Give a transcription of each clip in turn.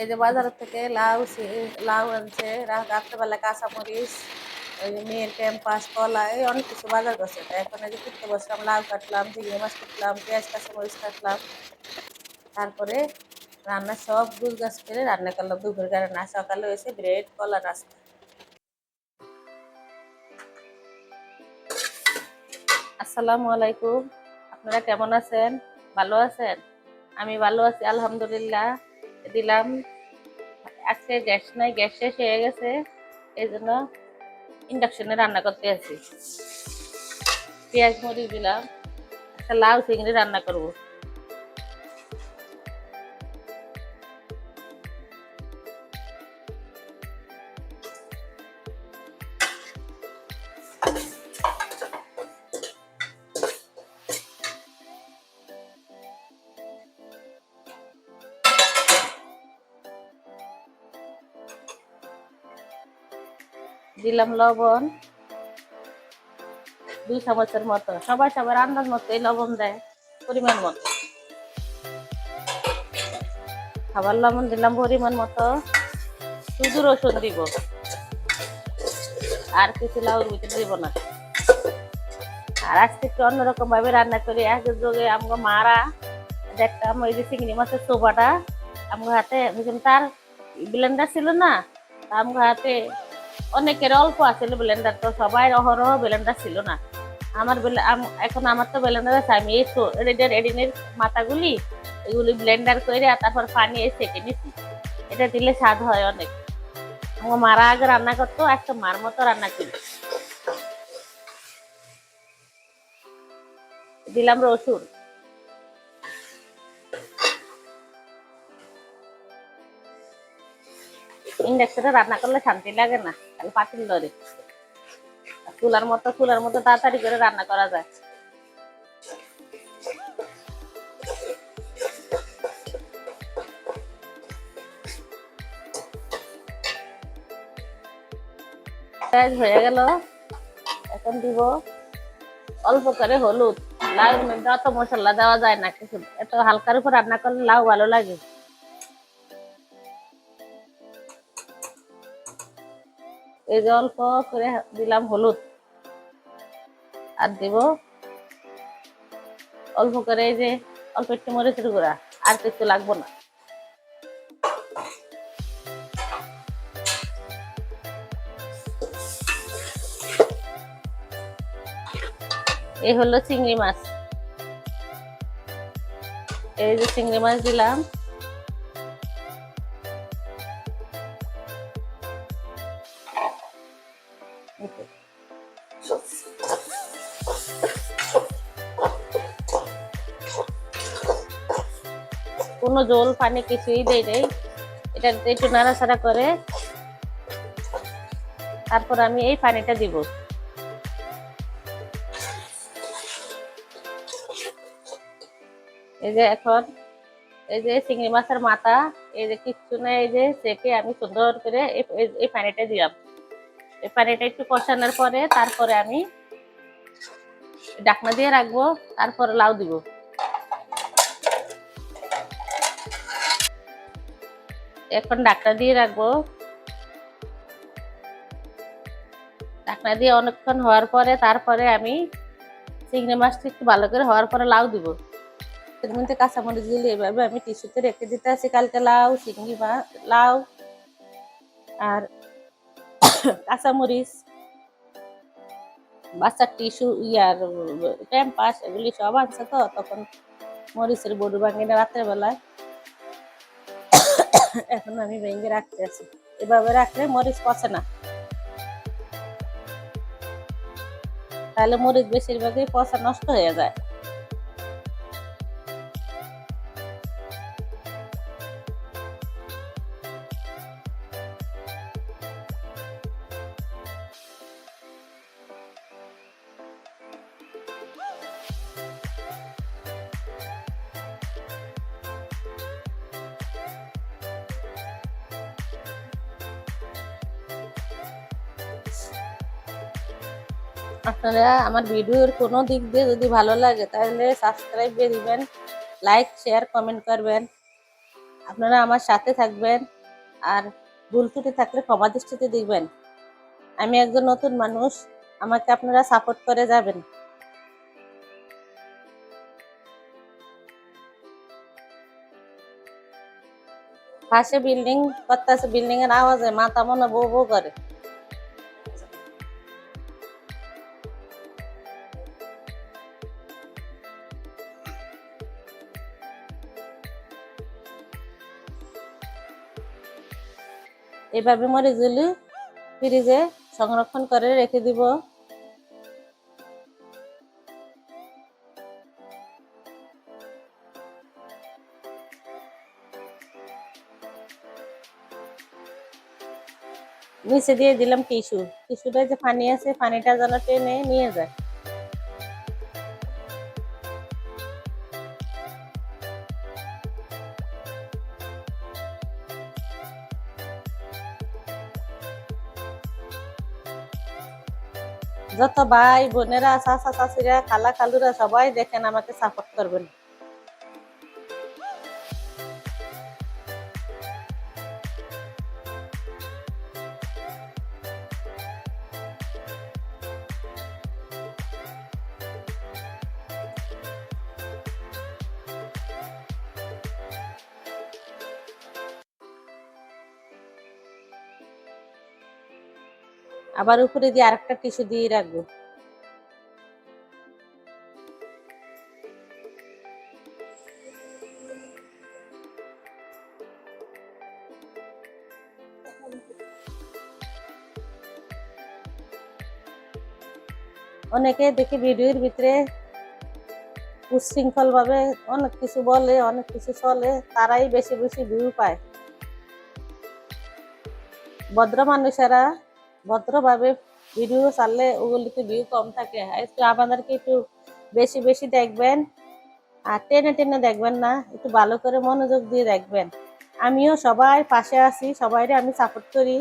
এই যে বাজার থেকে লাউ লাউ আনছে রাত্রেবেলা কাঁচামরিচ, ওই যে মেয়ের ক্যাম্পাস, কলা, এই অনেক কিছু বাজার করছে। এখন এই যে করতে বসলাম লাউ কাটলাম, চিংড়ি মাছ কাটলাম, পেঁয়াজ, কাঁচামরিচ কাটলাম। তারপরে রান্না সব গুছ গাছ করে রান্না করলাম দুপুরে রান্না সকালে হয়েছে ব্রেড, কলা নাস্তা। আসসালামু আলাইকুম। আপনারা কেমন আছেন? ভালো আছেন? আমি ভালো আছি, আলহামদুলিল্লাহ। দিলাম। আজকে গ্যাস নাই, গ্যাস শেষ হয়ে গেছে। এই জন্য ইন্ডাকশনে রান্না করতে আছি। পেঁয়াজ মরিচ দিলাম, একটা লাউ চিংড়ি রান্না করব। দিলাম লবণ। দুই চামচের মতো। সবাই সবার আন্দাজ মতো এই লবণ দেয়, পরিমাণ মতো। খাবার লবণ দিলাম পরিমাণ মতো। শুধু রসুন দিব। আর কিছু লাউর ভিতরে দিব না। আর আজকে একটু অন্যরকম ভাবে রান্না করি। আগে যোগে আমগো মারা, দেখতাম ওই যে চিংড়ি মাছের চোপাটা আমগো হাতে তার ব্লেন্ডার ছিল না, তা আমগো হাতে অনেকের অল্প আছিল ব্লেন্ডার তো সবাই অহরহ ব্লেন্ডার ছিল না। আমার এখন আমার তো ব্লেন্ডার আছে, আমি এই রেডের এডিনের মাথাগুলি, এগুলি ব্লেন্ডার করে তারপর পানি এই সেকে নিচ্ছি এটা দিলে স্বাদ হয় অনেক। আমার মারা আগে রান্না করতো, একটা মার মতো রান্না করি। দিলাম রসুন। ইন্ডাকশনে রান্না করলে শান্তি লাগে না, খালি পাতিল ধরে। চুলার মতো চুলার মতো তাড়াতাড়ি করে রান্না করা যায়। হয়ে গেল, এখন দিব অল্প করে হলুদ। লাউ মধ্যে অত মশলা দেওয়া যায় না কিছু এত হালকার উপর রান্না করলে লাউ ভালো লাগে। এই যে অল্প করে দিলাম হলুদ। আর দিব অল্প করে এই যে অল্প একটু মরিচের গুঁড়া, আর কিছু লাগবো না। এই হলো চিংড়ি মাছ। এই যে চিংড়ি মাছ দিলাম। কোনো জল, পানি কিছুই দেয় নেই। এটা একটু নাড়াচাড়া করে তারপর আমি এই পানিটা দিব। এই যে এখন, এই যে চিংড়ি মাছের মাথা, এই যে কিচ্ছু না এই যে সেকে আমি সুন্দর করে এই পানিটা দিলাম। এই পানিটা একটু কষানোর পরে তারপরে আমি ডাকনা দিয়ে রাখব, তারপরে লাউ দিব। এখন ডাকনা দিয়ে রাখব। ডাকনা দিয়ে অনেকক্ষণ হওয়ার পরে, তারপরে আমি চিংড়ি মাছটা একটু ভালো করে হওয়ার পরে লাউ দিব। এর মধ্যে কাঁচামরিচ দিলে এভাবে আমি টিস্যুতে রেখে দিতে আছি কালকে লাউ, চিংড়ি মাছ লাউ আর কাঁচামরিচ, বাচ্চার টিস্যু ইয়ার প্যাম্পাস এগুলি সব আছে তো, তখন মরিচের ভাঙিয়ে রাত্রে বেলায় এখন আমি ভেঙে রাখতে আছি। এভাবে রাখলে মরিচ পচে না। তাহলে মরিচ বেশিরভাগই পচা নষ্ট হয়ে যায়। আপনারা আমার ভিডিওর কোনো দিক দিয়ে যদি ভালো লাগে, তাহলে সাবস্ক্রাইব দিয়ে দিবেন লাইক শেয়ার কমেন্ট করবেন। আপনারা আমার সাথে থাকবেন আর ভুল থাকলে ক্ষমা দৃষ্টিতে দেখবেন আমি একজন নতুন মানুষ, আমাকে আপনারা সাপোর্ট করে যাবেন। পাশে বিল্ডিং করতেছে বিল্ডিং এর আওয়াজে মাথা মনে বউ বউ করে। এভাবে মরিচগুলি ফ্রিজে সংরক্ষণ করে রেখে দিব। নিচে দিয়ে দিলাম টিস্যু। টিস্যুটা যে পানি আছে, পানিটা যেন টেনে নিয়ে যায়। যত ভাই বোনেরা চাচা চাচিরা খালা খালুরা সবাই দেখেন আমাকে সাপোর্ট করবেন। আবার উপরে দিয়ে আরেকটা টিস্যু দিয়ে রাখব। অনেকে দেখি ভিডিওর ভিতরে উচ্ছৃঙ্খল ভাবে অনেক কিছু বলে, অনেক কিছু চলে, তারাই বেশি বেশি ভিউ পায়। ভদ্র মানুষেরা ভদ্রভাবে ভিডিও চাললে ওগুলিতে ভিউ কম থাকে। একটু আমাদেরকে একটু বেশি বেশি দেখবেন, আর টেনে টেনে দেখবেন না, একটু ভালো করে মনোযোগ দিয়ে দেখবেন। আমিও সবাই পাশে আছি, সবাইরে আমি সাপোর্ট করি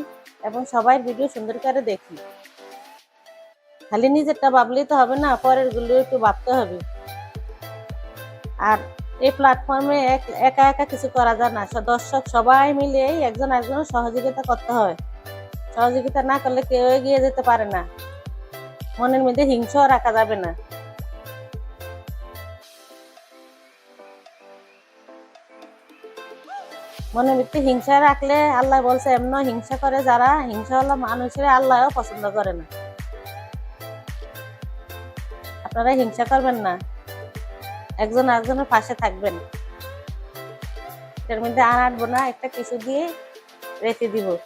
এবং সবাই ভিডিও সুন্দর করে দেখি। খালি নিজেরটা ভাবলেই তো হবে না পরেরগুলো একটু ভাবতে হবে। আর এই প্ল্যাটফর্মে একা একা কিছু করা যায় না, দর্শক সবাই মিলে একজন একজনের সহযোগিতা করতে হয়। সহযোগিতা না করলে কেউ এগিয়ে যেতে পারে না? মনের মধ্যে হিংসাও রাখা যাবে না। মনের মধ্যে হিংসা রাখলে আল্লাহ বলছে এমন হিংসা করে যারা, হিংসা হলো মানুষের আল্লাহও পছন্দ করে না। আপনারা হিংসা করবেন না। একজন একজনের পাশে থাকবেন। এটার মধ্যে আর না একটা কিছু দিয়ে রেখে দিব।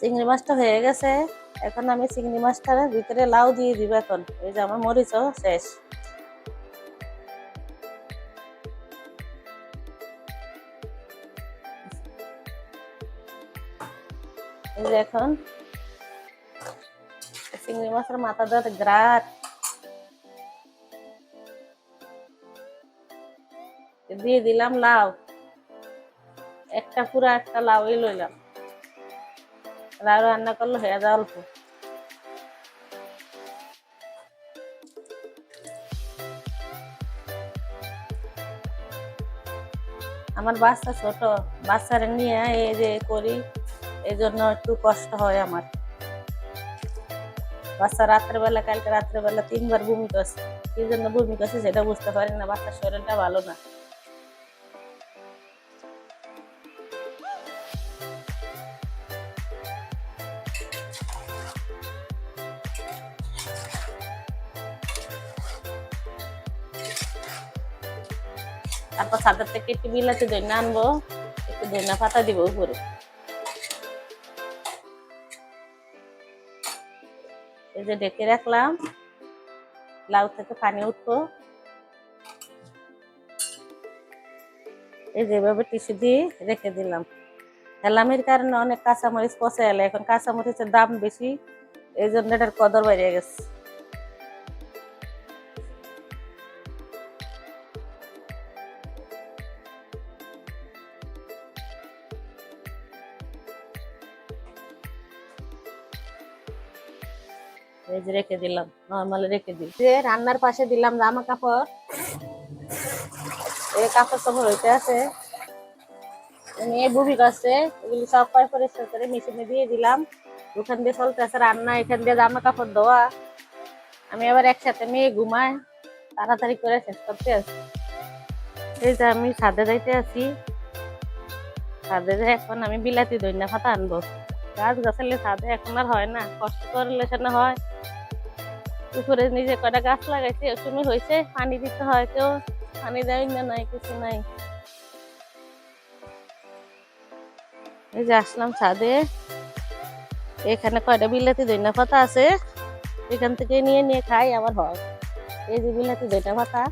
চিংড়ি মাছটা হয়ে গেছে। এখন আমি চিংড়ি মাছটার ভিতরে লাউ দিয়ে দিব এখন। এই যে আমার মরিচও শেষ। এই যে এখন চিংড়ি মাছের মাথা দিয়ে গ্রাট। দিয়ে দিলাম লাউ। একটা পুরা একটা লাউই লইলাম। লাউ রান্না করলে, হয়ে যায় অল্প। আমার বাচ্চা ছোট, বাচ্চারা নিয়ে এই যে করি এই জন্য একটু কষ্ট হয় আমার। বাচ্চা রাত্রেবেলা কালকে রাত্রেবেলা তিনবার বমি করছে। কি জন্য বমি করছে সেটা বুঝতে পারি না, বাচ্চার শরীরটা ভালো না। তারপর ছাদের থেকে একটু বিলাতি দইনা আনব, একটু দইনা পাতা দিব উপরে। এই যে ডেকে রাখলাম, লাউ থেকে পানি উঠবো। এই যেভাবে টিস্যু দিয়ে রেখে দিলাম। হেলামের কারণে অনেক কাঁচামরিচ পচে এলে, এখন কাঁচামরিচের দাম বেশি, এই জন্য এটার কদর বেরিয়ে গেছে। এই যে রেখে দিলাম, নর্মালি রেখে দিই। যে রান্নার পাশে দিলাম জামা কাপড়, এই কাপড় টাপড় হইতে আছে। মেয়ে বুবি করছে এগুলি সব কয় পরিষ্কার করে মেশিনে দিয়ে দিলাম। ওখান দিয়ে চলতে আছে রান্না, এখান দিয়ে জামা কাপড় ধোয়া। আমি আবার একসাথে মেয়ে ঘুমায়, তাড়াতাড়ি করে শেষ করতে আছি। এই যে আমি ছাদে যাইতে আছি। ছাদে যে এখন আমি বিলাতি দইনা পাতা আনব। গাছ গাছালে ছাদে এখন আর হয় না, কষ্ট করলে সেটা হয়। উপরে নিজে কটা গাছ লাগাইছে সময় হয়েছে পানি দিতে হয় কেউ পানি দেয় না, নাই, কিছু নাই। এই যে আসলাম ছাদে। এখানে কয়টা বিলাতি দইনা পাতা আছে, এখান থেকে নিয়ে নিয়ে খাই, আবার হয়। এই যে বিলাতি দইনা পাতা।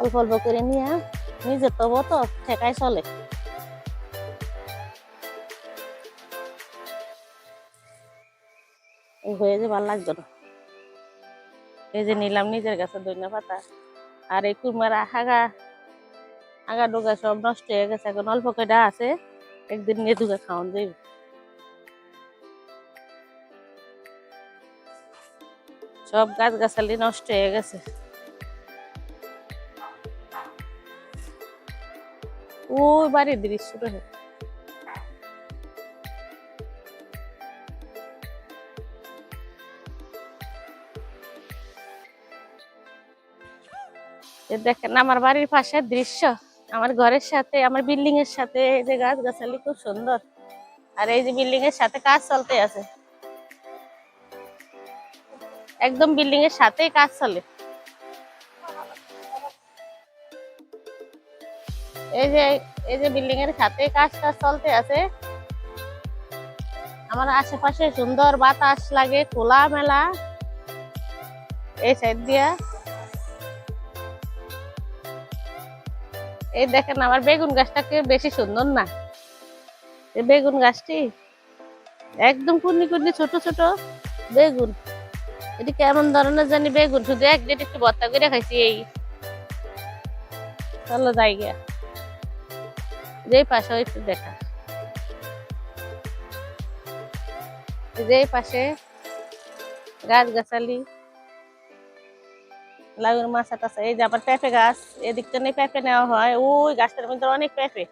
অল্প অল্প করে নিয়ে, নিজের তো ঠেকাই চলে। হয়ে যে ভালো লাগতো না। এই যে নিলাম নিজের গাছে দইনা পাতা, আর এই কুরমার আগা আগা ডোগা সব নষ্ট হয়ে গেছে, এখন অল্প কয়টা আছে, একদিন নিয়ে দুগা খাওয়ান যাইব। সব গাছ গাছালি নষ্ট হয়ে গেছে। ওই বাড়ির দৃশ্যটা এ দেখেন, আমার বাড়ির পাশের দৃশ্য, আমার ঘরের সাথে, আমার বিল্ডিং এর সাথে, এই যে গাছ গাছালি খুব সুন্দর। আর এই যে বিল্ডিং এর সাথে কাজ চলতে আছে। একদম বিল্ডিং এর সাথেই কাজ চলে। এই যে এই যে বিল্ডিং এর সাথে কাজ টাজ চলতে আছে। আমার আশেপাশে সুন্দর বাতাস লাগে খোলা মেলা এই সাইড দিয়া। এই দেখেন, আমার বেগুন গাছটাকে বেশি সুন্দর না? এই বেগুন গাছটি একদম কুন্নি কুন্নি ছোট ছোট বেগুন। এটি কেমন ধরনের জানি বেগুন? শুধু এক ডেট একটু ভর্তা করে খাইছি এই। চলো যাই গিয়া। যে পাশে একটু দেখা। যে পাশে গাছ গাছালি লাউয়ের মাছা টাছা এই যে আবার পেঁপে গাছ, এদিক থেকে পেঁপে নেওয়া হয়। ওই গাছটার মধ্যে অনেক পেঁপে।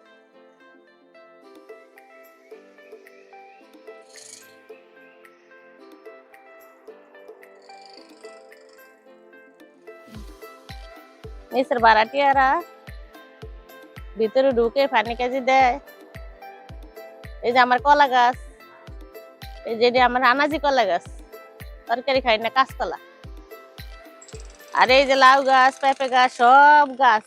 নিচের বারাটিয়ারা ভিতরে ঢুকে পানি কাজি দেয়। এই যে আমার কলা গাছ, এই যে আমার আনাজি কলা গাছ, তরকারি খাই না, কাঁচকলা। আর এই যে লাউ গাছ, পেঁপে গাছ, সব গাছ।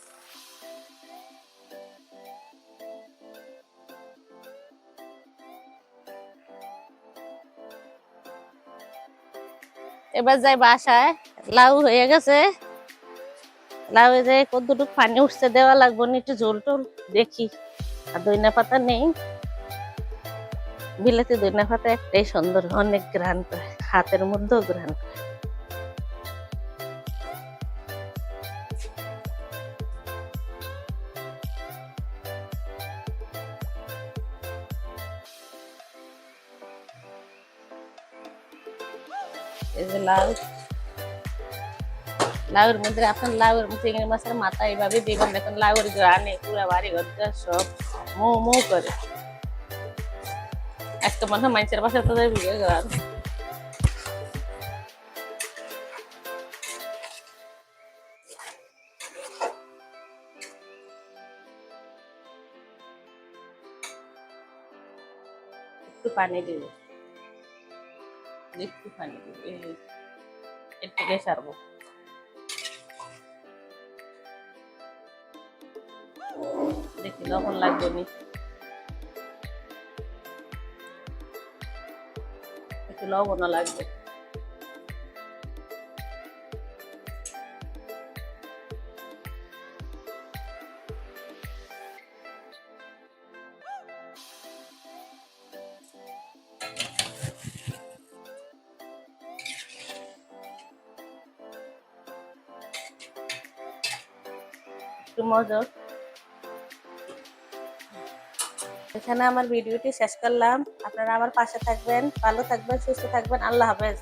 এবার যাই বাসায়, লাউ হয়ে গেছে। লাউ যে কতটুকু পানি উঠছে দেওয়া লাগবো না, একটু ঝোল টোল দেখি। আর দইনা পাতা নেই। বিলাতি দইনা পাতা একটাই সুন্দর, অনেক গ্রান পায়, হাতের মধ্যেও গ্রান এই যে লাউ। লাউর মধ্যে আপনার লাউর চিংড়ি মাছের মাথা এইভাবে দিবেন দেখুন লাউর গ্রানে পুরা বাড়ি ঘরটা সব মো মো করে। একটা মনে হয় মানুষের বাসা তো ভিড়ে গ্রান একটু পানি দিব। একটু পানি দিব একটু দিয়ে সারবো দেখি লবণ লাগবে নি একটু লবণও লাগবে একটু মজা। এখানে আমার ভিডিওটি শেষ করলাম। আপনারা আমার পাশে থাকবেন, ভালো থাকবেন, সুস্থ থাকবেন। আল্লাহ হাফেজ।